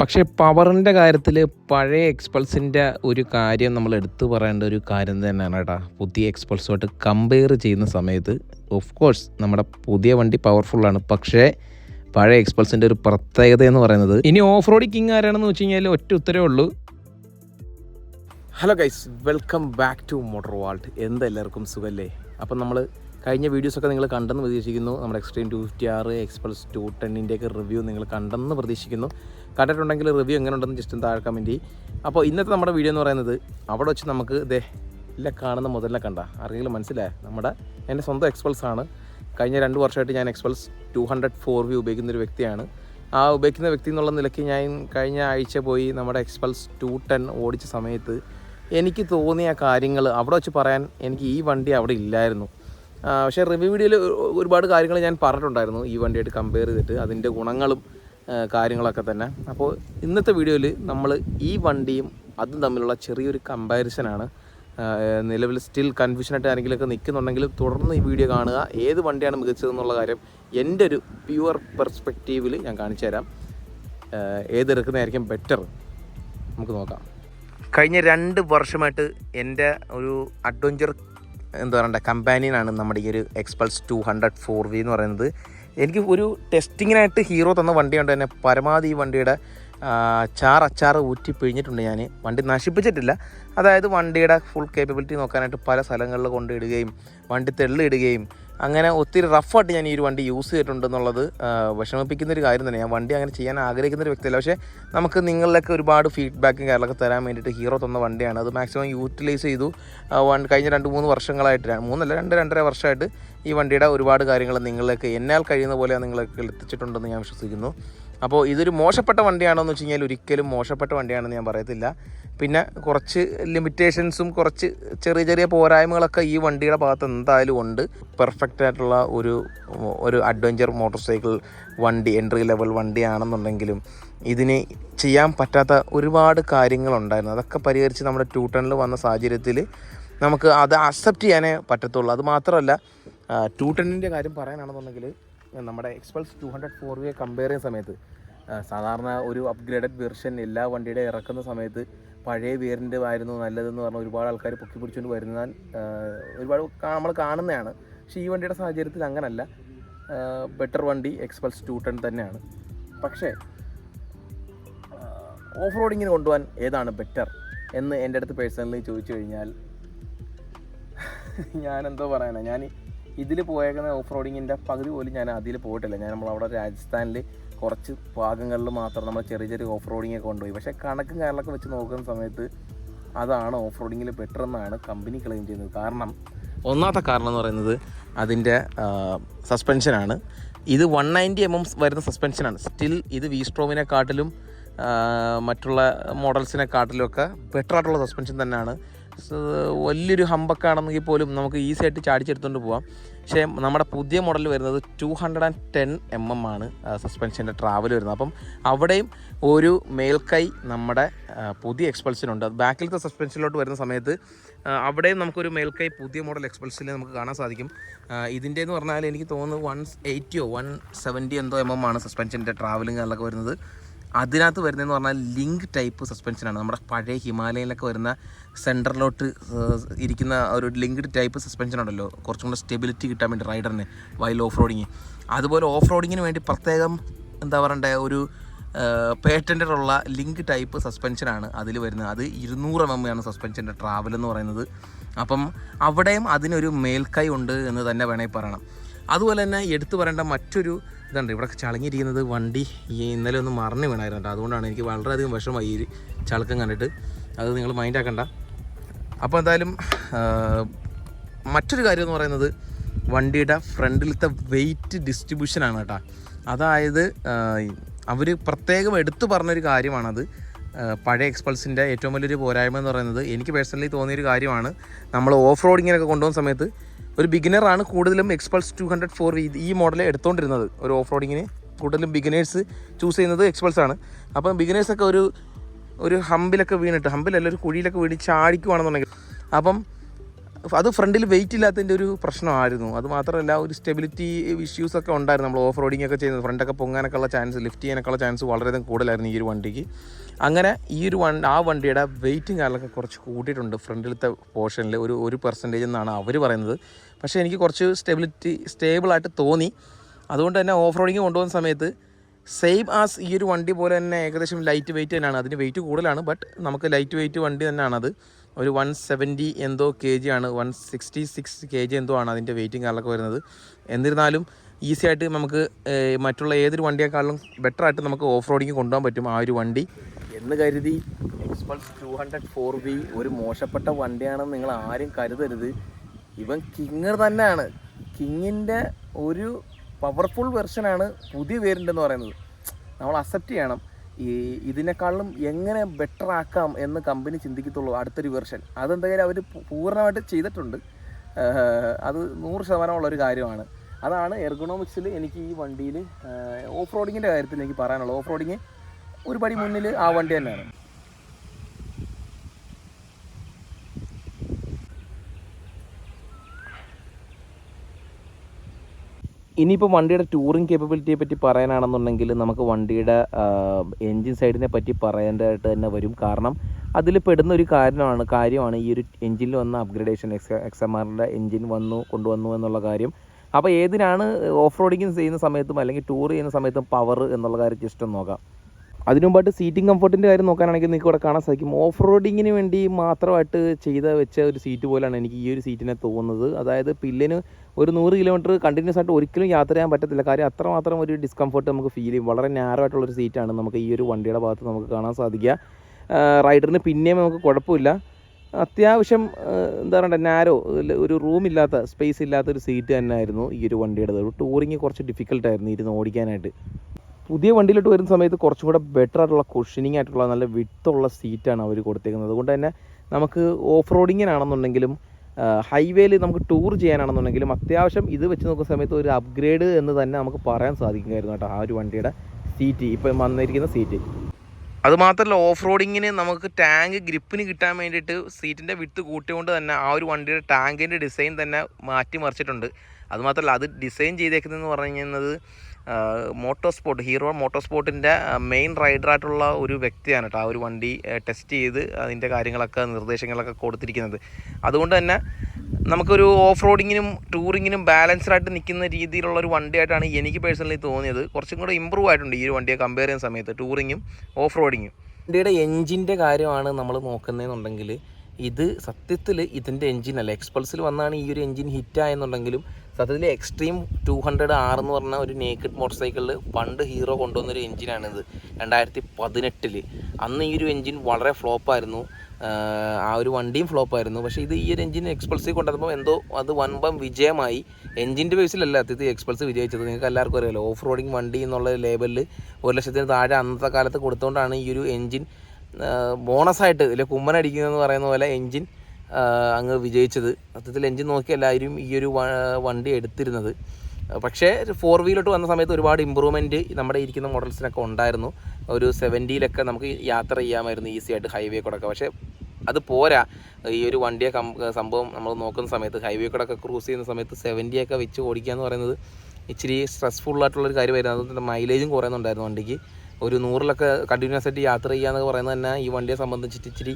പക്ഷേ പവറിന്റെ കാര്യത്തിൽ പഴയ എക്സ്പൾസിന്റെ ഒരു കാര്യം നമ്മൾ എടുത്തു പറയേണ്ട ഒരു കാര്യം തന്നെയാണ് കേട്ടോ. പുതിയ എക്സ്പൾസുമായിട്ട് കമ്പയർ ചെയ്യുന്ന സമയത്ത് ഓഫ് കോഴ്സ് നമ്മുടെ പുതിയ വണ്ടി പവർഫുള്ളാണ് പക്ഷേ പഴയ എക്സ്പൾസിന്റെ ഒരു പ്രത്യേകത എന്ന് പറയുന്നത് ഇനി ഓഫ് റോഡ് കിങ് ആരാണെന്ന് വെച്ച് കഴിഞ്ഞാൽ ഒറ്റ ഉത്തരവേ ഉള്ളൂ. Hello guys welcome back to motor vault എന്തെല്ലാവർക്കും സുഖല്ലേ? അപ്പം നമ്മൾ കഴിഞ്ഞ വീഡിയോസൊക്കെ നിങ്ങൾ കണ്ടെന്ന് പ്രതീക്ഷിക്കുന്നു. നമ്മുടെ extreme two fifty R express two ടെന്നിന്റെയൊക്കെ review നിങ്ങൾ കണ്ടെന്ന് പ്രതീക്ഷിക്കുന്നു. കണ്ടിട്ടുണ്ടെങ്കിൽ റിവ്യൂ എങ്ങനെ ഉണ്ടെന്ന് ജസ്റ്റ് താഴെ കമന്റ് ചെയ്യും. അപ്പോൾ ഇന്നത്തെ നമ്മുടെ വീഡിയോ എന്ന് പറയുന്നത് അവിടെ വെച്ച് നമുക്ക് ഇതേ ഇല്ല കാണുന്ന മുതലിനെ കണ്ട. ആർക്കെങ്കിലും മനസ്സിലായ? നമ്മുടെ എന്റെ സ്വന്തം എക്സ്പൾസ് ആണ്. കഴിഞ്ഞ രണ്ട് വർഷമായിട്ട് ഞാൻ Xpulse two hundred four V ഉപയോഗിക്കുന്ന ഒരു വ്യക്തിയാണ്. ആ ഉപയോഗിക്കുന്ന വ്യക്തി എന്നുള്ള നിലയ്ക്ക് ഞാൻ കഴിഞ്ഞ ആഴ്ച പോയി നമ്മുടെ എക്സ്പൾസ് ടു ടെൻ ഓടിച്ച സമയത്ത് എനിക്ക് തോന്നിയ കാര്യങ്ങൾ അവിടെ വെച്ച് പറയാൻ എനിക്ക് ഈ വണ്ടി അവിടെ ഇല്ലായിരുന്നു. പക്ഷേ റിവ്യൂ വീഡിയോയിൽ ഒരുപാട് കാര്യങ്ങൾ ഞാൻ പറഞ്ഞിട്ടുണ്ടായിരുന്നു. ഈ വണ്ടിയായിട്ട് കമ്പയർ ചെയ്തിട്ട് അതിന്റെ ഗുണങ്ങളും കാര്യങ്ങളൊക്കെ തന്നെ. അപ്പോൾ ഇന്നത്തെ വീഡിയോയിൽ നമ്മൾ ഈ വണ്ടിയും അതും തമ്മിലുള്ള ചെറിയൊരു കമ്പാരിസനാണ് നിലവിൽ സ്റ്റിൽ കൺഫ്യൂഷനായിട്ട് ആരെങ്കിലുമൊക്കെ നിൽക്കുന്നുണ്ടെങ്കിൽ തുടർന്ന് ഈ വീഡിയോ കാണുക. ഏത് വണ്ടിയാണ് മികച്ചതെന്നുള്ള കാര്യം എന്റെ ഒരു പ്യുവർ പെർസ്പെക്റ്റീവിൽ ഞാൻ കാണിച്ചു തരാം. ഏതെടുക്കുന്നതായിരിക്കും ബെറ്റർ നമുക്ക് നോക്കാം. കഴിഞ്ഞ രണ്ട് വർഷമായിട്ട് എന്റെ ഒരു അഡ്വഞ്ചർ എന്താ പറയണ്ട കമ്പാനിയനാണ് നമ്മുടെ ഈ ഒരു Xpulse two hundred four V എന്ന് പറയുന്നത്. എനിക്ക് ഒരു ടെസ്റ്റിങ്ങിനായിട്ട് ഹീറോ തന്ന വണ്ടി കൊണ്ട് തന്നെ പരമാവധി ഈ വണ്ടിയുടെ ചാർ അച്ചാർ ഊറ്റി പിഴിഞ്ഞിട്ടുണ്ട് ഞാൻ വണ്ടി നശിപ്പിച്ചിട്ടില്ല. അതായത് വണ്ടിയുടെ ഫുൾ കേപ്പബിലിറ്റി നോക്കാനായിട്ട് പല സ്ഥലങ്ങളിൽ കൊണ്ടിടുകയും വണ്ടി തെള്ളിയിടുകയും അങ്ങനെ ഒത്തിരി റഫായിട്ട് ഞാൻ ഈ ഒരു വണ്ടി യൂസ് ചെയ്തിട്ടുണ്ട് എന്നുള്ളത് വിഷമിപ്പിക്കുന്ന ഒരു കാര്യം തന്നെ. ഞാൻ വണ്ടി അങ്ങനെ ചെയ്യാൻ ആഗ്രഹിക്കുന്ന ഒരു വ്യക്തിയല്ല. പക്ഷേ നമുക്ക് നിങ്ങളിലൊക്കെ ഒരുപാട് ഫീഡ്ബാക്കും കാര്യങ്ങളൊക്കെ തരാൻ വേണ്ടിയിട്ട് ഹീറോ തന്ന വണ്ടിയാണ്. അത് മാക്സിമം യൂട്ടിലൈസ് ചെയ്തു. വൺ കഴിഞ്ഞ രണ്ട് മൂന്ന് വർഷങ്ങളായിട്ട് മൂന്നല്ല രണ്ട് രണ്ടര വർഷമായിട്ട് ഈ വണ്ടിയുടെ ഒരുപാട് കാര്യങ്ങൾ നിങ്ങളിലേക്ക് എന്നാൽ കഴിയുന്ന പോലെ നിങ്ങളൊക്കെ എത്തിച്ചിട്ടുണ്ടെന്ന് ഞാൻ വിശ്വസിക്കുന്നു. അപ്പോൾ ഇതൊരു മോശപ്പെട്ട വണ്ടിയാണോ എന്ന് വെച്ച് കഴിഞ്ഞാൽ ഒരിക്കലും മോശപ്പെട്ട വണ്ടിയാണെന്ന് ഞാൻ പറയത്തില്ല. പിന്നെ കുറച്ച് ലിമിറ്റേഷൻസും കുറച്ച് ചെറിയ ചെറിയ പോരായ്മകളൊക്കെ ഈ വണ്ടിയുടെ ഭാഗത്ത് എന്തായാലും ഉണ്ട്. പെർഫെക്റ്റ് ആയിട്ടുള്ള ഒരു ഒരു അഡ്വഞ്ചർ മോട്ടോർ സൈക്കിൾ വണ്ടി എൻട്രി ലെവൽ വണ്ടിയാണെന്നുണ്ടെങ്കിലും ഇതിന് ചെയ്യാൻ പറ്റാത്ത ഒരുപാട് കാര്യങ്ങളുണ്ടായിരുന്നു. അതൊക്കെ പരിഹരിച്ച് നമ്മുടെ ടൂ ടണിൽ വന്ന സാഹചര്യത്തിൽ നമുക്ക് അത് അക്സെപ്റ്റ് ചെയ്യാനേ പറ്റത്തുള്ളൂ. അത് മാത്രമല്ല ടൂ ടെന്നിന്റെ കാര്യം പറയാനാണെന്നുണ്ടെങ്കിൽ നമ്മുടെ എക്സ്പൾസ് ടു ഹൺഡ്രഡ് ഫോർ വിയെ കമ്പയർ ചെയ്യുന്ന സമയത്ത് സാധാരണ ഒരു അപ്ഗ്രേഡഡ് വെർഷൻ എല്ലാ വണ്ടിയുടെ ഇറക്കുന്ന സമയത്ത് പഴയ വേരിന്റെ ആയിരുന്നു നല്ലതെന്ന് പറഞ്ഞാൽ ഒരുപാട് ആൾക്കാർ പൊക്കി പിടിച്ചുകൊണ്ട് വരുന്ന ആ, ഒരുപാട് നമ്മൾ കാണുന്നതാണ്. പക്ഷേ ഈ വണ്ടിയുടെ സാഹചര്യത്തിൽ അങ്ങനല്ല. ബെറ്റർ വണ്ടി എക്സ്പൾസ് ടു ടെൻ തന്നെയാണ്. പക്ഷേ ഓഫ് റോഡിങ്ങിന് കൊണ്ടുപോകാൻ ഏതാണ് ബെറ്റർ എന്ന് എന്റെ അടുത്ത് പേഴ്സണലി ചോദിച്ചു കഴിഞ്ഞാൽ ഞാനെന്തോ എന്തോ പറയാനാ. ഞാൻ ഇതിൽ പോയേക്കുന്ന ഓഫ് റോഡിങ്ങിന്റെ പകുതി പോലും ഞാൻ അതിൽ പോയിട്ടില്ല. ഞാൻ നമ്മളവിടെ രാജസ്ഥാനിൽ കുറച്ച് ഭാഗങ്ങളിൽ മാത്രം നമ്മൾ ചെറിയ ചെറിയ ഓഫ് റോഡിങ്ങൊക്കെ കൊണ്ടുപോയി. പക്ഷേ കണക്കും കാര്യങ്ങളൊക്കെ വെച്ച് നോക്കുന്ന സമയത്ത് അതാണ് ഓഫ് റോഡിങ്ങിൽ ബെറ്റർ എന്നാണ് കമ്പനി ക്ലെയിം ചെയ്യുന്നത്. കാരണം ഒന്നാമത്തെ കാരണം എന്ന് പറയുന്നത് അതിന്റെ സസ്പെൻഷനാണ് ഇത് വൺ നയന്റി എം എം വരുന്ന സസ്പെൻഷനാണ് സ്റ്റിൽ ഇത് വി സ്ട്രോമിനെക്കാട്ടിലും കാട്ടിലും മറ്റുള്ള മോഡൽസിനെക്കാട്ടിലുമൊക്കെ ബെറ്റർ ആയിട്ടുള്ള സസ്പെൻഷൻ തന്നെയാണ്. വലിയൊരു ഹമ്പക്കാണെന്നെങ്കിൽ പോലും നമുക്ക് ഈസി ആയിട്ട് ചാടിച്ചെടുത്തുകൊണ്ട് പോവാം. പക്ഷേ നമ്മുടെ പുതിയ മോഡൽ വരുന്നത് two hundred and ten M M ആണ് സസ്പെൻഷന്റെ ട്രാവൽ വരുന്നത്. അപ്പം അവിടെയും ഒരു മേൽക്കൈ നമ്മുടെ പുതിയ എക്സ്പൾസിനുണ്ട് അത് ബാക്കിലത്തെ സസ്പെൻഷനിലോട്ട് വരുന്ന സമയത്ത് അവിടെയും നമുക്കൊരു മേൽക്കൈ പുതിയ മോഡൽ എക്സ്പൾസിൽ നമുക്ക് കാണാൻ സാധിക്കും. ഇതിന്റെ എന്ന് പറഞ്ഞാൽ എനിക്ക് തോന്നുന്നു വൺ എയ്റ്റിയോ വൺ സെവന്റി എന്തോ എം എം ആണ് സസ്പെൻഷന്റെ ട്രാവലിംഗ് അതിലൊക്കെ വരുന്നത്. അതിനകത്ത് വരുന്നതെന്ന് പറഞ്ഞാൽ ലിങ്ക് ടൈപ്പ് സസ്പെൻഷനാണ്. നമ്മുടെ പഴയ ഹിമാലയനിലൊക്കെ വരുന്ന സെന്ററിലോട്ട് ഇരിക്കുന്ന ഒരു ലിങ്ക്ഡ് ടൈപ്പ് സസ്പെൻഷൻ ഉണ്ടല്ലോ കുറച്ചും കൂടെ സ്റ്റെബിലിറ്റി കിട്ടാൻ വേണ്ടി റൈഡറിന് വൈൽ ഓഫ് റോഡിങ് അതുപോലെ ഓഫ് റോഡിങ്ങിന് വേണ്ടി പ്രത്യേകം എന്താ പറയണ്ടേ ഒരു പേറ്റന്റഡ് ഉള്ള ലിങ്ക് ടൈപ്പ് സസ്പെൻഷനാണ് അതിൽ വരുന്നത്. അത് ഇരുന്നൂറ് എം എം ആണ് സസ്പെൻഷന്റെ ട്രാവൽ എന്ന് പറയുന്നത്. അപ്പം അവിടെയും അതിനൊരു മേൽക്കൈ ഉണ്ട് എന്ന് തന്നെ വേണമെങ്കിൽ പറയണം. അതുപോലെ തന്നെ എടുത്തു പറയേണ്ട മറ്റൊരു ഇതുണ്ട്. ഇവിടെ ചളങ്ങിയിരിക്കുന്നത് വണ്ടി ഈ ഇന്നലെ ഒന്ന് മറിഞ്ഞ് വീണായിരുന്നു അതുകൊണ്ടാണ് എനിക്ക് വളരെയധികം വിഷമായി ഈ ചളക്കം കണ്ടിട്ട്. അത് നിങ്ങൾ മൈൻഡ് ആക്കണ്ട. അപ്പോൾ എന്തായാലും മറ്റൊരു കാര്യം എന്ന് പറയുന്നത് വണ്ടിയുടെ ഫ്രണ്ടിലത്തെ വെയിറ്റ് ഡിസ്ട്രിബ്യൂഷനാണ് കേട്ടോ. അതായത് അവർ പ്രത്യേകം എടുത്തു പറഞ്ഞൊരു കാര്യമാണത്. പഴയ എക്സ്പൾസിന്റെ ഏറ്റവും വലിയൊരു പോരായ്മ എന്ന് പറയുന്നത് എനിക്ക് പേഴ്സണലി തോന്നിയൊരു കാര്യമാണ്. നമ്മൾ ഓഫ് റോഡിങ്ങിനൊക്കെ കൊണ്ടുപോകുന്ന സമയത്ത് ഒരു ബിഗിനറാണ് കൂടുതലും എക്സ്പൾസ് ടു ഹൺഡ്രഡ് ഫോർ ഈ മോഡൽ എടുത്തുകൊണ്ടിരുന്നത് ഒരു ഓഫ് റോഡിങ്ങിന് കൂടുതലും ബിഗിനേഴ്സ് ചൂസ് ചെയ്യുന്നത് എക്സ്പൾസ് ആണ്. അപ്പം ബിഗിനേഴ്സൊക്കെ ഒരു ഒരു ഹമ്പിലൊക്കെ വീണിട്ട് ഹമ്പിലല്ല ഒരു കുഴിയിലൊക്കെ വീണ് ചാടിക്കുവാണെന്നുണ്ടെങ്കിൽ അപ്പം അത് ഫ്രണ്ടിൽ വെയിറ്റ് ഇല്ലാത്തതിന്റെ ഒരു പ്രശ്നമായിരുന്നു. അത് മാത്രമല്ല ഒരു സ്റ്റെബിലിറ്റി ഇഷ്യൂസ് ഒക്കെ ഉണ്ടായിരുന്നു. നമ്മൾ ഓഫ് റോഡിങ് ഒക്കെ ചെയ്യുന്നത്. ഫ്രണ്ടൊക്കെ പൊങ്ങാനൊക്കെ ഉള്ള ചാൻസ് ലിഫ്റ്റ് ചെയ്യാനൊക്കെ ഉള്ള ചാൻസ് വളരെയധികം കൂടുതലായിരുന്നു ഈ ഒരു വണ്ടിക്ക്. അങ്ങനെ ഈ ഒരു വണ്ടി ആ വണ്ടിയുടെ വെയിറ്റും കാര്യങ്ങളൊക്കെ കുറച്ച് കൂട്ടിയിട്ടുണ്ട് ഫ്രണ്ടിലത്തെ പോർഷനിൽ ഒരു ഒരു പെർസെന്റേജ് എന്നാണ് അവർ പറയുന്നത്. പക്ഷേ എനിക്ക് കുറച്ച് സ്റ്റെബിലിറ്റി സ്റ്റേബിളായിട്ട് തോന്നി. അതുകൊണ്ട് തന്നെ ഓഫ് റോഡിങ് കൊണ്ടുപോകുന്ന സമയത്ത് സെയിം ആസ് ഈ ഒരു വണ്ടി പോലെ തന്നെ ഏകദേശം ലൈറ്റ് വെയിറ്റ് തന്നെയാണ്. അതിന് വെയിറ്റ് കൂടുതലാണ് ബട്ട് നമുക്ക് ലൈറ്റ് വെയിറ്റ് വണ്ടി തന്നെയാണത്. ഒരു വൺ സെവന്റി എന്തോ കെ ജി ആണ്. One sixty six K G എന്തോ ആണ് അതിന്റെ വെയിറ്റും കാര്യങ്ങളൊക്കെ വരുന്നത്. എന്നിരുന്നാലും ഈസി ആയിട്ട് നമുക്ക് മറ്റുള്ള ഏതൊരു വണ്ടിയേക്കാളും ബെറ്റർ ആയിട്ട് നമുക്ക് ഓഫ് റോഡിങ് കൊണ്ടുപോകാൻ പറ്റും ആ ഒരു വണ്ടി. എന്ന് കരുതി Xpulse two hundred four B ഒരു മോശപ്പെട്ട വണ്ടിയാണെന്ന് നിങ്ങൾ ആരും കരുതരുത്. ഇവൻ കിങ്ങർ തന്നെയാണ്. കിങ്ങിന്റെ ഒരു പവർഫുൾ വെർഷനാണ് പുതിയ വേരിന്റെ എന്ന് പറയുന്നത്. നമ്മൾ അക്സെപ്റ്റ് ചെയ്യണം. ഈ ഇതിനേക്കാളും എങ്ങനെ ബെറ്റർ ആക്കാം എന്ന് കമ്പനി ചിന്തിക്കത്തുള്ളൂ അടുത്തൊരു വെർഷൻ അതെന്തായാലും അവർ പൂർണമായിട്ട് ചെയ്തിട്ടുണ്ട്. അത് നൂറ് ശതമാനമുള്ളൊരു കാര്യമാണ്. അതാണ് എർഗണോമിക്സിൽ എനിക്ക് ഈ വണ്ടിയിൽ ഓഫ് റോഡിങ്ങിന്റെ കാര്യത്തിൽ എനിക്ക് പറയാനുള്ളത്. ഓഫ് റോഡിങ് ഒരുപടി മുന്നിൽ ആ വണ്ടി തന്നെയാണ്. ഇനിയിപ്പോൾ വണ്ടിയുടെ ടൂറിങ് കേപ്പബിലിറ്റിയെ പറ്റി പറയാനാണെന്നുണ്ടെങ്കിൽ നമുക്ക് വണ്ടിയുടെ എൻജിൻ സൈഡിനെ പറ്റി പറയേണ്ടതായിട്ട് തന്നെ വരും. കാരണം അതിൽ പെടുന്ന ഒരു കാര്യമാണ് കാര്യമാണ് ഈ ഒരു എൻജിനിൽ വന്ന അപ്ഗ്രഡേഷൻ എക്സ് എക്സ് എം ആറിന്റെ എൻജിൻ വന്നു കൊണ്ടുവന്നു എന്നുള്ള കാര്യം. അപ്പോൾ ഏതിനാണ് ഓഫ് റോഡിങ് ചെയ്യുന്ന സമയത്തും അല്ലെങ്കിൽ ടൂർ ചെയ്യുന്ന സമയത്തും പവർ എന്നുള്ള കാര്യം ജസ്റ്റ് ഒന്ന് നോക്കാം. അതിനു മുമ്പായിട്ട് സീറ്റിംഗ് കംഫർട്ടിന്റെ കാര്യം നോക്കാനാണെങ്കിൽ നിങ്ങൾക്ക് ഇവിടെ കാണാൻ സാധിക്കും. ഓഫ് റോഡിങ്ങിന് വേണ്ടി മാത്രമായിട്ട് ചെയ്ത വെച്ച ഒരു സീറ്റ് പോലെയാണ് എനിക്ക് ഈ ഒരു സീറ്റിനെ തോന്നുന്നത്. അതായത് പില്ലിന് ഒരു നൂറ് കിലോമീറ്റർ കണ്ടിന്യൂസ് ആയിട്ട് ഒരിക്കലും യാത്ര ചെയ്യാൻ പറ്റത്തില്ല. കാര്യം അത്രമാത്രം ഒരു ഡിസ്കംഫർട്ട് നമുക്ക് ഫീൽ ചെയ്യും. വളരെ നാരോ ആയിട്ടുള്ളൊരു സീറ്റാണ് നമുക്ക് ഈ ഒരു വണ്ടിയുടെ ഭാഗത്ത് നമുക്ക് കാണാൻ സാധിക്കുക. റൈഡറിന് പിന്നെയും നമുക്ക് കുഴപ്പമില്ല. അത്യാവശ്യം എന്താ പറയണ്ടേ നാരോ ഒരു റൂമില്ലാത്ത സ്പേസ് ഇല്ലാത്ത ഒരു സീറ്റ് തന്നെയായിരുന്നു ഈ ഒരു വണ്ടിയുടെ ടൂറിങ് കുറച്ച് ഡിഫിക്കൽട്ടായിരുന്നു ഇരുന്ന് ഓടിക്കാനായിട്ട്. പുതിയ വണ്ടിയിലോട്ട് വരുന്ന സമയത്ത് കുറച്ചും കൂടെ ബെറ്റർ ആയിട്ടുള്ള കുഷനിങ് ആയിട്ടുള്ള നല്ല വിട്ടുള്ള സീറ്റാണ് അവർ കൊടുത്തേക്കുന്നത്. അതുകൊണ്ട് തന്നെ നമുക്ക് ഓഫ് റോഡിങ്ങിനാണെന്നുണ്ടെങ്കിലും ഹൈവേയിൽ നമുക്ക് ടൂർ ചെയ്യാനാണെന്നുണ്ടെങ്കിലും അത്യാവശ്യം ഇത് വെച്ച് നോക്കുന്ന സമയത്ത് ഒരു അപ്ഗ്രേഡ് എന്ന് തന്നെ നമുക്ക് പറയാൻ സാധിക്കുമായിരുന്നു കേട്ടോ ആ ഒരു വണ്ടിയുടെ സീറ്റ് ഇപ്പം വന്നിരിക്കുന്ന സീറ്റ് അതുമാത്രമല്ല ഓഫ് റോഡിങ്ങിന് നമുക്ക് ടാങ്ക് ഗ്രിപ്പിന് കിട്ടാൻ വേണ്ടിയിട്ട് സീറ്റിന്റെ വിട്ട് കൂട്ടിക്കൊണ്ട് തന്നെ ആ ഒരു വണ്ടിയുടെ ടാങ്കിന്റെ ഡിസൈൻ തന്നെ മാറ്റി മറിച്ചിട്ടുണ്ട് അതുമാത്രമല്ല അത് ഡിസൈൻ ചെയ്തേക്കുന്നതെന്ന് പറഞ്ഞു കഴിഞ്ഞത് മോട്ടോ സ്പോർട്ട് ഹീറോ മോട്ടോർ സ്പോർട്ടിന്റെ മെയിൻ റൈഡറായിട്ടുള്ള ഒരു വ്യക്തിയാണ് കേട്ടോ ആ ഒരു വണ്ടി ടെസ്റ്റ് ചെയ്ത് അതിന്റെ കാര്യങ്ങളൊക്കെ നിർദ്ദേശങ്ങളൊക്കെ കൊടുത്തിരിക്കുന്നത്. അതുകൊണ്ട് തന്നെ നമുക്കൊരു ഓഫ് റോഡിങ്ങിനും ടൂറിങ്ങിനും ബാലൻസ്ഡായിട്ട് നിൽക്കുന്ന രീതിയിലുള്ള ഒരു വണ്ടിയായിട്ടാണ് എനിക്ക് പേഴ്സണലി തോന്നിയത്. കുറച്ചും കൂടെ ഇമ്പ്രൂവ് ആയിട്ടുണ്ട് ഈ ഒരു വണ്ടിയെ കമ്പയർ ചെയ്യുന്ന സമയത്ത് ടൂറിങ്ങും ഓഫ് റോഡിങ്ങും വണ്ടിയുടെ എൻജിന്റെ കാര്യമാണ് നമ്മൾ നോക്കുന്നതെന്നുണ്ടെങ്കിൽ ഇത് സത്യത്തിൽ ഇതിന്റെ എൻജിനല്ല എക്സ്പൾസിൽ വന്നാണ് ഈ ഒരു എൻജിൻ ഹിറ്റായെന്നുണ്ടെങ്കിലും സത്യത്തിൽ എക്സ്ട്രീം ടു ഹൺഡ്രഡ് ആർ എന്ന് പറഞ്ഞ ഒരു നേക്കഡ് മോട്ടോർ സൈക്കിളിൽ പണ്ട് ഹീറോ കൊണ്ടുവന്നൊരു എൻജിനാണിത് രണ്ടായിരത്തി പതിനെട്ടിൽ അന്ന് ഈ ഒരു എൻജിൻ വളരെ ഫ്ലോപ്പായിരുന്നു ആ ഒരു വണ്ടിയും ഫ്ലോപ്പായിരുന്നു പക്ഷേ ഇത് ഈ ഒരു എൻജിൻ എക്സ്പൾസിൽ കൊണ്ടുവന്നപ്പോൾ എന്തോ അത് വൻപം വിജയമായി. എൻജിന്റെ ബേസിലല്ല അത്യത് എക്സ്പൾസ് വിജയിച്ചത്. നിങ്ങൾക്ക് എല്ലാവർക്കും അറിയാമല്ലോ ഓഫ് റോഡിങ് വണ്ടി എന്നുള്ള ലേബലിൽ ഒരു ലക്ഷത്തിന് താഴെ അന്നത്തെ കാലത്ത് കൊടുത്തുകൊണ്ടാണ് ഈ ഒരു എൻജിൻ ബോണസായിട്ട് ഇല്ല കുമ്മനടിക്കുന്നതെന്ന് പറയുന്ന പോലെ എൻജിൻ അങ്ങ് വിജയിച്ചത്. മൊത്തത്തിൽ എൻജിൻ നോക്കി എല്ലാവരും ഈ ഒരു വണ്ടി എടുത്തിരുന്നത്. പക്ഷേ ഫോർ വീലോട്ട് വന്ന സമയത്ത് ഒരുപാട് ഇമ്പ്രൂവ്മെന്റ് നമ്മുടെ ഇരിക്കുന്ന മോഡൽസിനൊക്കെ ഉണ്ടായിരുന്നു. ഒരു സെവന്റിയിലൊക്കെ നമുക്ക് യാത്ര ചെയ്യാമായിരുന്നു ഈസി ആയിട്ട് ഹൈവേ കൂടെ ഒക്കെ. പക്ഷേ അത് പോരാ. ഈ ഒരു വണ്ടിയെ സംഭവം നമ്മൾ നോക്കുന്ന സമയത്ത് ഹൈവേ കൂടെ ഒക്കെ ക്രൂസ് ചെയ്യുന്ന സമയത്ത് സെവന്റിയൊക്കെ വെച്ച് ഓടിക്കുക എന്ന് പറയുന്നത് ഇച്ചിരി സ്ട്രെസ്ഫുൾ ആയിട്ടുള്ളൊരു കാര്യമായിരുന്നു. അതുകൊണ്ട് മൈലേജും കുറയുന്നുണ്ടായിരുന്നു വണ്ടിക്ക്. ഒരു നൂറിലൊക്കെ കണ്ടിന്യൂസ് ആയിട്ട് യാത്ര ചെയ്യുക പറയുന്നത് തന്നെ ഈ വണ്ടിയെ സംബന്ധിച്ചിട്ട് ഇച്ചിരി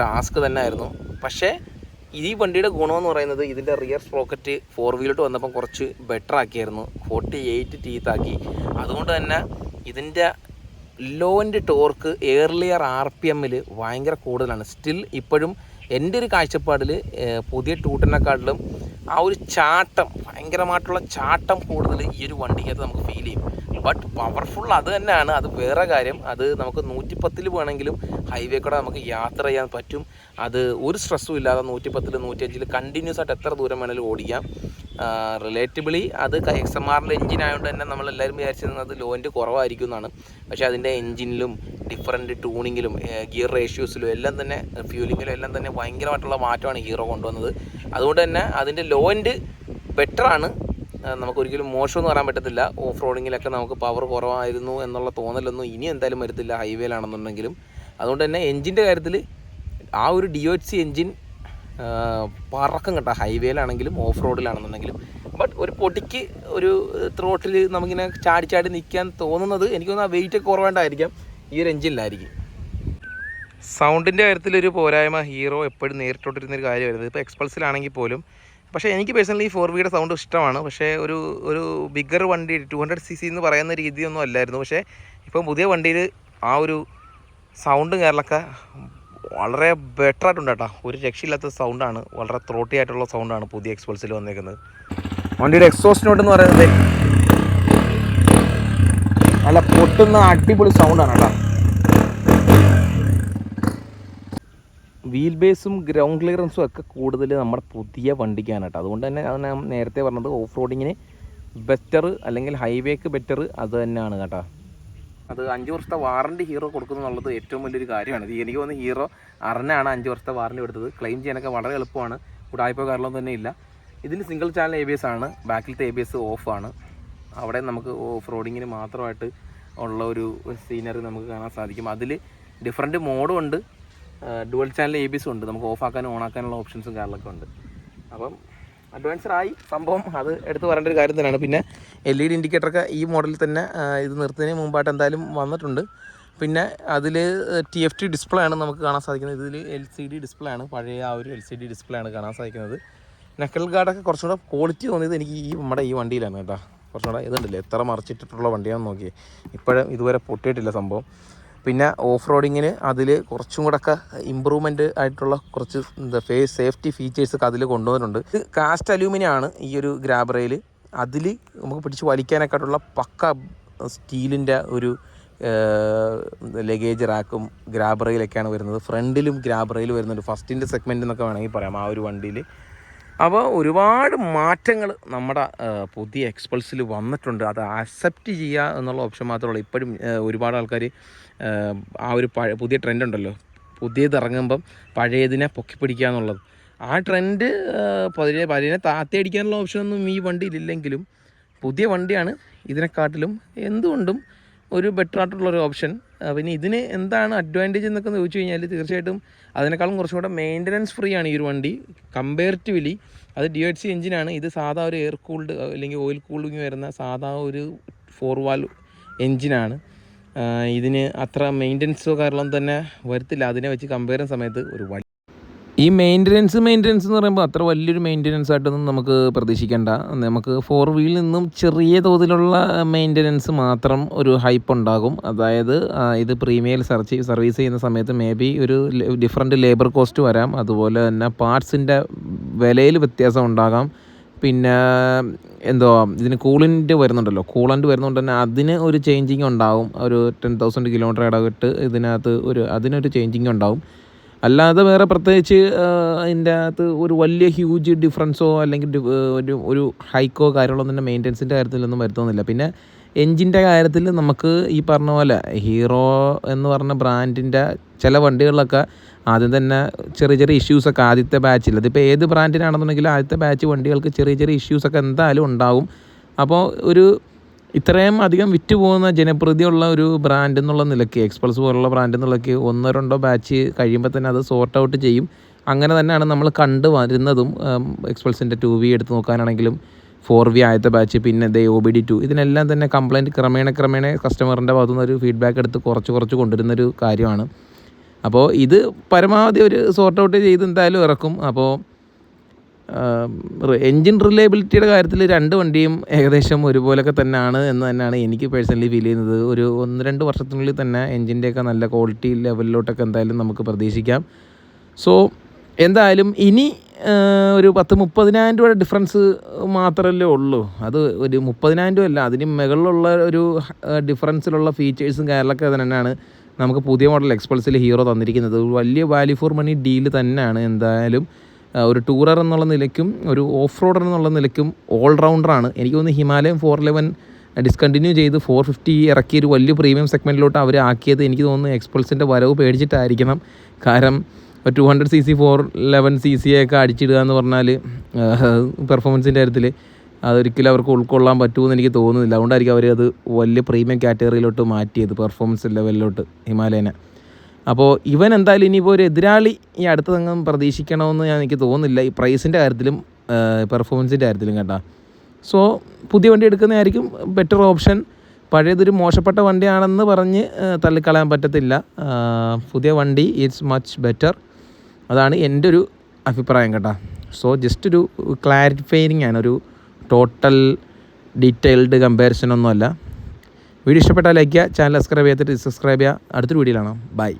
ടാസ്ക് തന്നെ ആയിരുന്നു പക്ഷേ ഈ വണ്ടിയുടെ ഗുണമെന്ന് പറയുന്നത് ഇതിന്റെ റിയർ സ്പ്രോക്കറ്റ് ഫോർ വീലോട്ട് വന്നപ്പം കുറച്ച് ബെറ്റർ ആക്കിയായിരുന്നു. ഫോർട്ടി എയ്റ്റ് ടീത്ത് ആക്കി. അതുകൊണ്ട് തന്നെ ഇതിന്റെ ലോന്റെ ടോർക്ക് എയർലിയർ ആർ പി എമ്മിൽ ഭയങ്കര കൂടുതലാണ്. സ്റ്റിൽ ഇപ്പോഴും എന്റെ ഒരു കാഴ്ചപ്പാടിൽ പുതിയ ടൂട്ടനെക്കാട്ടിലും ആ ഒരു ചാട്ടം ഭയങ്കരമായിട്ടുള്ള ചാട്ടം കൂടുതൽ ഈ ഒരു വണ്ടിക്കകത്ത് നമുക്ക് ഫീൽ ചെയ്യും. ബട്ട് പവർഫുൾ അത് തന്നെയാണ്. അത് വേറെ കാര്യം. അത് നമുക്ക് നൂറ്റിപ്പത്തിൽ വേണമെങ്കിലും ഹൈവേ കൂടെ നമുക്ക് യാത്ര ചെയ്യാൻ പറ്റും. അത് ഒരു സ്ട്രെസ്സും ഇല്ലാതെ നൂറ്റിപ്പത്തിൽ നൂറ്റിയഞ്ചിൽ കണ്ടിന്യൂസ് ആയിട്ട് എത്ര ദൂരം വേണമെങ്കിലും ഓടിക്കാം. റിലേറ്റബിളി അത് എക്സ് എം ആറിന്റെ എഞ്ചിൻ ആയതുകൊണ്ട് തന്നെ നമ്മൾ നമ്മളെല്ലാവരും വിചാരിച്ചിരുന്നത് ലോന്റെ കുറവായിരിക്കും എന്നാണ് പക്ഷേ അതിന്റെ എഞ്ചിനിലും ഡിഫറന്റ് ട്യൂണിങ്ങിലും ഗിയർ റേഷ്യോസിലും എല്ലാം തന്നെ ഫ്യൂലിങ്ങിലും എല്ലാം തന്നെ ഭയങ്കരമായിട്ടുള്ള മാറ്റമാണ് ഹീറോ കൊണ്ടുവന്നത്. അതുകൊണ്ട് തന്നെ അതിന്റെ ലോന്റെ ബെറ്ററാണ് നമുക്കൊരിക്കലും മോശമെന്ന് പറയാൻ പറ്റത്തില്ല. ഓഫ് റോഡിങ്ങിലൊക്കെ നമുക്ക് പവർ കുറവായിരുന്നു എന്നുള്ള തോന്നലൊന്നും ഇനി എന്തായാലും വരത്തില്ല. ഹൈവേയിലാണെന്നുണ്ടെങ്കിലും അതുകൊണ്ട് തന്നെ എൻജിന്റെ കാര്യത്തിൽ ആ ഒരു ഡി എച്ച് എൻജിൻ പറക്കം കേട്ടോ. ഹൈവേയിലാണെങ്കിലും ഓഫ് റോഡിലാണെന്നുണ്ടെങ്കിലും ബട്ട് ഒരു പൊടിക്ക് ഒരു ത്രോട്ടിൽ നമുക്കിങ്ങനെ ചാടി ചാടി നിൽക്കാൻ തോന്നുന്നത് എനിക്ക് തോന്നുന്നു ആ വെയിറ്റ് കുറവേണ്ടായിരിക്കാം. ഈ ഒരു എഞ്ചിനിലായിരിക്കും. സൗണ്ടിന്റെ കാര്യത്തിലൊരു പോരായ്മ ഹീറോ എപ്പോഴും നേരിട്ടോട്ടിരുന്നൊരു കാര്യമായിരുന്നു. ഇപ്പോൾ എക്സ്പൾസിലാണെങ്കിൽ പോലും. പക്ഷേ എനിക്ക് പേഴ്സണലി ഫോർ വീയുടെ സൗണ്ട് ഇഷ്ടമാണ്. പക്ഷേ ഒരു ഒരു ബിഗർ വണ്ടി ടു ഹൺഡ്രഡ് സി സി എന്ന് പറയുന്ന രീതിയൊന്നും അല്ലായിരുന്നു. പക്ഷേ ഇപ്പം പുതിയ വണ്ടിയിൽ ആ ഒരു സൗണ്ടും കാര്യങ്ങളൊക്കെ വളരെ ബെറ്റർ ആയിട്ടുണ്ട് കേട്ടോ. ഒരു രക്ഷയില്ലാത്ത സൗണ്ടാണ് വളരെ ത്രോട്ടി ആയിട്ടുള്ള സൗണ്ടാണ് പുതിയ എക്സ്പൾസിൽ വന്നേക്കുന്നത്. വണ്ടിയുടെ എക്സോസ്റ്റ് നോട്ട് എന്ന് പറയുന്നത് നല്ല പൊട്ടുന്ന അടിപൊളി സൗണ്ടാണ് കേട്ടോ. വീൽ ബേസും ഗ്രൗണ്ട് ക്ലിയറൻസും ഒക്കെ കൂടുതൽ നമ്മുടെ പുതിയ വണ്ടിക്കാണ് കേട്ടോ. അതുകൊണ്ട് തന്നെ അത് ഞാൻ നേരത്തെ പറഞ്ഞത് ഓഫ് റോഡിങ്ങിന് ബെറ്റർ അല്ലെങ്കിൽ ഹൈവേക്ക് ബെറ്റർ അത് തന്നെയാണ് കേട്ടോ. അത് അഞ്ച് വർഷത്തെ വാറണ്ടി ഹീറോ കൊടുക്കുന്നു എന്നുള്ളത് ഏറ്റവും വലിയൊരു കാര്യമാണ്. ഇത് എനിക്ക് തോന്നുന്നു ഹീറോ അറിഞ്ഞാണ് അഞ്ച് വർഷത്തെ വാറണ്ടി എടുത്തത് ക്ലെയിം ചെയ്യാനൊക്കെ വളരെ എളുപ്പമാണ്. ഉടായ്പ കാരണം തന്നെ ഇല്ല. ഇതിന് single channel A B S ആണ്. ബാക്കിലത്തെ എ ബി എസ് ഓഫാണ് അവിടെ നമുക്ക് ഓഫ് റോഡിങ്ങിന് മാത്രമായിട്ട് ഉള്ള ഒരു സീനറി നമുക്ക് കാണാൻ സാധിക്കും. അതിൽ ഡിഫറെന്റ് മോഡും ഉണ്ട്. ഡുവൽ ചാനൽ എ ബി എസും ഉണ്ട്. നമുക്ക് ഓഫാക്കാനും ഓൺ ആക്കാനുള്ള ഓപ്ഷൻസും കാര്യങ്ങളൊക്കെ ഉണ്ട്. അപ്പം അഡ്വാൻസ്ഡ് ആയി സംഭവം അത് എടുത്ത് പറയേണ്ട ഒരു കാര്യം തന്നെയാണ്. പിന്നെ എൽ ഇ ഡി ഇൻഡിക്കേറ്ററൊക്കെ ഈ മോഡലിൽ തന്നെ ഇത് നിർത്തുന്നതിന് മുമ്പായിട്ട് എന്തായാലും വന്നിട്ടുണ്ട്. പിന്നെ അതിൽ ടി എഫ് ടി ഡിസ്പ്ലേ ആണ് നമുക്ക് കാണാൻ സാധിക്കുന്നത്. ഇതിൽ എൽ സി ഡി ഡിസ്പ്ലേ ആണ്. പഴയ ആ ഒരു എൽ സി ഡി ഡിസ്പ്ലേ ആണ് കാണാൻ സാധിക്കുന്നത്. നക്കൽ ഗാർഡൊക്കെ കുറച്ചും കൂടെ ക്വാളിറ്റി തോന്നിയത് എനിക്ക് ഈ നമ്മുടെ ഈ വണ്ടിയിലാണ് കേട്ടോ. കുറച്ചും കൂടെ ഇതുണ്ടല്ലേ? എത്ര മറിച്ചിട്ടിട്ടുള്ള വണ്ടിയാണെന്ന് നോക്കിയേ. ഇപ്പോഴും ഇതുവരെ പൊട്ടിയിട്ടില്ല സംഭവം. പിന്നെ ഓഫ് റോഡിങ്ങിന് അതിൽ കുറച്ചും കൂടെ ഒക്കെ ഇമ്പ്രൂവ്മെന്റ് ആയിട്ടുള്ള കുറച്ച് എന്താ ഫേസ് സേഫ്റ്റി ഫീച്ചേഴ്സ് ഒക്കെ അതിൽ കൊണ്ടുവന്നിട്ടുണ്ട്. ഇത് കാസ്റ്റ് അലൂമിനിയം ആണ് ഈ ഒരു ഗ്രാബ് റെയിൽ അതിൽ നമുക്ക് പിടിച്ച് വലിക്കാനൊക്കെയായിട്ടുള്ള പക്ക സ്റ്റീലിന്റെ ഒരു ലഗേജ് റാക്കും ഗ്രാബ് റെയിലൊക്കെയാണ് വരുന്നത്. ഫ്രണ്ടിലും ഗ്രാബ് റെയിൽ വരുന്നുണ്ട്. ഫസ്റ്റിന്റെ സെഗ്മെന്റ് എന്നൊക്കെ വേണമെങ്കിൽ പറയാം. ആ ഒരു വണ്ടിയിൽ അപ്പോൾ ഒരുപാട് മാറ്റങ്ങൾ നമ്മുടെ പുതിയ എക്സ്പൾസിൽ വന്നിട്ടുണ്ട്. അത് അക്സെപ്റ്റ് ചെയ്യുക എന്നുള്ള ഓപ്ഷൻ മാത്രമേ ഉള്ളൂ. ഇപ്പോഴും ഒരുപാട് ആൾക്കാർ ആ ഒരു പുതിയ ട്രെൻഡ് ഉണ്ടല്ലോ. പുതിയത് ഇറങ്ങുമ്പം പഴയതിനെ പൊക്കി പിടിക്കുക എന്നുള്ളത്. ആ ട്രെൻഡ് പതിനെ പതിനെ താത്തിയടിക്കാനുള്ള ഓപ്ഷനൊന്നും ഈ വണ്ടിയിലില്ലെങ്കിലും പുതിയ വണ്ടിയാണ് ഇതിനെക്കാട്ടിലും എന്തുകൊണ്ടും ഒരു ബെറ്റർ ആയിട്ടുള്ള ഒരു ഓപ്ഷൻ പിന്നെ ഇതിന് എന്താണ് അഡ്വാന്റേജ് എന്നൊക്കെ ചോദിച്ചു കഴിഞ്ഞാൽ തീർച്ചയായിട്ടും അതിനേക്കാളും കുറച്ചും കൂടെ മെയിന്റനൻസ് ഫ്രീ ആണ് ഈ ഒരു വണ്ടി. കമ്പയറിറ്റീവ്ലി അത് ഡി എച്ച് സി എഞ്ചിനാണ് ഇത് സാധാ ഒരു എയർ കൂൾഡ് അല്ലെങ്കിൽ ഓയിൽ കൂളിങ് വരുന്ന സാധാ ഒരു ഫോർ വാൽ എഞ്ചിനാണ് ഇതിന് അത്ര മെയിന്റനൻസോ കാരണം തന്നെ വരത്തില്ല. അതിനെ വെച്ച് കമ്പയർ ചെയ്യുന്ന സമയത്ത് ഒരു ഈ മെയിന്റനൻസ് മെയിന്റനൻസ് എന്ന് പറയുമ്പോൾ അത്ര വലിയൊരു മെയിന്റനൻസ് ആയിട്ടൊന്നും നമുക്ക് പ്രതീക്ഷിക്കേണ്ട. നമുക്ക് ഫോർ വീലിൽ നിന്നും ചെറിയ തോതിലുള്ള മെയിന്റനൻസ് മാത്രം ഒരു ഹൈപ്പ് ഉണ്ടാകും. അതായത് ഇത് പ്രീമിയൽ സെർച്ച് സർവീസ് ചെയ്യുന്ന സമയത്ത് മേ ബി ഒരു ഡിഫറെന്റ് ലേബർ കോസ്റ്റ് വരാം. അതുപോലെ തന്നെ പാർട്സിന്റെ വിലയിൽ വ്യത്യാസം ഉണ്ടാകാം. പിന്നെ എന്തോ ഇതിന് കൂളിന്റെ വരുന്നുണ്ടല്ലോ. കൂളന്റ് വരുന്നതുകൊണ്ട് തന്നെ അതിന് ഒരു ചേഞ്ചിങ് ഉണ്ടാകും ഒരു ടെൻ തൗസൻഡ് കിലോമീറ്റർ ഇടവിട്ട് ഇതിനകത്ത് ഒരു അതിനൊരു ചേഞ്ചിങ് ഉണ്ടാവും. അല്ലാതെ വേറെ പ്രത്യേകിച്ച് അതിന്റെ അകത്ത് ഒരു വലിയ ഹ്യൂജ് ഡിഫറൻസോ അല്ലെങ്കിൽ ഒരു ഒരു ഹൈക്കോ കാര്യങ്ങളൊന്നും തന്നെ മെയിന്റനൻസിന്റെ കാര്യത്തിലൊന്നും വരുത്തുന്നില്ല. പിന്നെ എൻജിന്റെ കാര്യത്തിൽ നമുക്ക് ഈ പറഞ്ഞ പോലെ ഹീറോ എന്ന് പറഞ്ഞ ബ്രാൻഡിന്റെ ചില വണ്ടികളിലൊക്കെ ആദ്യം തന്നെ ചെറിയ ചെറിയ ഇഷ്യൂസൊക്കെ ആദ്യത്തെ ബാച്ചിൽ അതിപ്പോൾ ഏത് ബ്രാൻഡിനാണെന്നുണ്ടെങ്കിലും ആദ്യത്തെ ബാച്ച് വണ്ടികൾക്ക് ചെറിയ ചെറിയ ഇഷ്യൂസൊക്കെ എന്തായാലും ഉണ്ടാവും. അപ്പോൾ ഒരു ഇത്രയും അധികം വിറ്റ് പോകുന്ന ജനപ്രീതിയുള്ള ഒരു ബ്രാൻഡ് എന്നുള്ള നിലയ്ക്ക് എക്സ്പ്രസ് പോലുള്ള ബ്രാൻഡ് എന്നുള്ളക്ക് ഒന്നോ രണ്ടോ ബാച്ച് കഴിയുമ്പോൾ തന്നെ അത് സോർട്ട് ഔട്ട് ചെയ്യും. അങ്ങനെ തന്നെയാണ് നമ്മൾ കണ്ടു വരുന്നതും എക്സ്പ്രസിന്റെ ടു വി എടുത്ത് നോക്കാനാണെങ്കിലും ഫോർ വി ആദ്യത്തെ ബാച്ച് പിന്നെ ദേ ഒ ബി ഡി ടു ഇതിനെല്ലാം തന്നെ കംപ്ലയിന്റ് ക്രമേണ ക്രമേണ കസ്റ്റമറിന്റെ ഭാഗത്തുനിന്ന് ഒരു ഫീഡ്ബാക്ക് എടുത്ത് കുറച്ച് കുറച്ച് കൊണ്ടുവരുന്നൊരു കാര്യമാണ്. അപ്പോൾ ഇത് പരമാവധി ഒരു സോർട്ട് ഔട്ട് ചെയ്ത് എന്തായാലും ഇറക്കും. അപ്പോൾ എൻജിൻ റിലയബിലിറ്റിയുടെ കാര്യത്തിൽ രണ്ട് വണ്ടിയും ഏകദേശം ഒരുപോലൊക്കെ തന്നെയാണ് എന്ന് തന്നെയാണ് എനിക്ക് പേഴ്സണലി ഫീൽ ചെയ്യുന്നത്. ഒരു ഒന്ന് രണ്ട് വർഷത്തിനുള്ളിൽ തന്നെ എൻജിന്റെയൊക്കെ നല്ല ക്വാളിറ്റി ലെവലിലോട്ടൊക്കെ എന്തായാലും നമുക്ക് പ്രതീക്ഷിക്കാം. സോ എന്തായാലും ഇനി ഒരു പത്ത് മുപ്പതിനായിരം രൂപയുടെ ഡിഫറൻസ് മാത്രമല്ലേ ഉള്ളൂ. അത് ഒരു മുപ്പതിനായിരം രൂപ അല്ല അതിന് മുകളിലുള്ള ഒരു ഡിഫറൻസിലുള്ള ഫീച്ചേഴ്സും കാര്യങ്ങളൊക്കെ തന്നെയാണ് നമുക്ക് പുതിയ മോഡൽ എക്സ്പൾസിൽ ഹീറോ തന്നിരിക്കുന്നത്. വലിയ വാല്യൂ ഫോർ മണി ഡീൽ തന്നെയാണ് എന്തായാലും. ഒരു ടൂറർ എന്നുള്ള നിലയ്ക്കും ഒരു ഓഫ് റോഡർ എന്നുള്ള നിലയ്ക്കും ഓൾ റൗണ്ടറാണ് എനിക്ക് തോന്നുന്നു ഹിമാലയം ഫോർ ലെവൻ ഡിസ്കണ്ടിന്യൂ ചെയ്ത് ഫോർ ഫിഫ്റ്റി ഇറക്കിയ ഒരു വലിയ പ്രീമിയം സെഗ്മെന്റിലോട്ട് അവർ ആക്കിയത് എനിക്ക് തോന്നുന്നു എക്സ്പൾസിന്റെ വരവ് പേടിച്ചിട്ടായിരിക്കണം. കാരണം two hundred C C four eleven C C ഒക്കെ അടിച്ചിടുക എന്ന് പറഞ്ഞാൽ പെർഫോമൻസിന്റെ കാര്യത്തിൽ അതൊരിക്കലും അവർക്ക് ഉൾക്കൊള്ളാൻ പറ്റുമെന്ന് എനിക്ക് തോന്നുന്നില്ല. അതുകൊണ്ടായിരിക്കും അവർ അത് വലിയ പ്രീമിയം കാറ്റഗറിയിലോട്ട് മാറ്റിയത് പെർഫോമൻസ് ലെവലിലോട്ട് ഹിമാലയനെ. അപ്പോൾ ഇവൻ എന്തായാലും ഇനിയിപ്പോൾ ഒരു എതിരാളി ഈ അടുത്തതെങ്ങും പ്രതീക്ഷിക്കണമെന്ന് ഞാൻ എനിക്ക് തോന്നുന്നില്ല. ഈ പ്രൈസിന്റെ കാര്യത്തിലും പെർഫോമൻസിന്റെ കാര്യത്തിലും കേട്ടോ. സോ പുതിയ വണ്ടി എടുക്കുന്നതായിരിക്കും ബെറ്റർ ഓപ്ഷൻ പഴയതൊരു മോശപ്പെട്ട വണ്ടിയാണെന്ന് പറഞ്ഞ് തള്ളിക്കളയാൻ പറ്റത്തില്ല. പുതിയ വണ്ടി ഇറ്റ്സ് മച്ച് ബെറ്റർ അതാണ് എന്റെ ഒരു അഭിപ്രായം കേട്ടോ. സോ ജസ്റ്റ് ഒരു ക്ലാരിഫൈനിങ് ആണ്. ഒരു ടോട്ടൽ ഡീറ്റെയിൽഡ് കമ്പാരിസൺ ഒന്നുമല്ല. വീഡിയോ ഇഷ്ടപ്പെട്ടാൽ ലൈക്ക് ചെയ്യുക ചാനൽ സബ്സ്ക്രൈബ് ചെയ്യാത്തിട്ട് സബ്സ്ക്രൈബ് ചെയ്യുക. അടുത്തൊരു വീഡിയോയിലാണ് ബൈ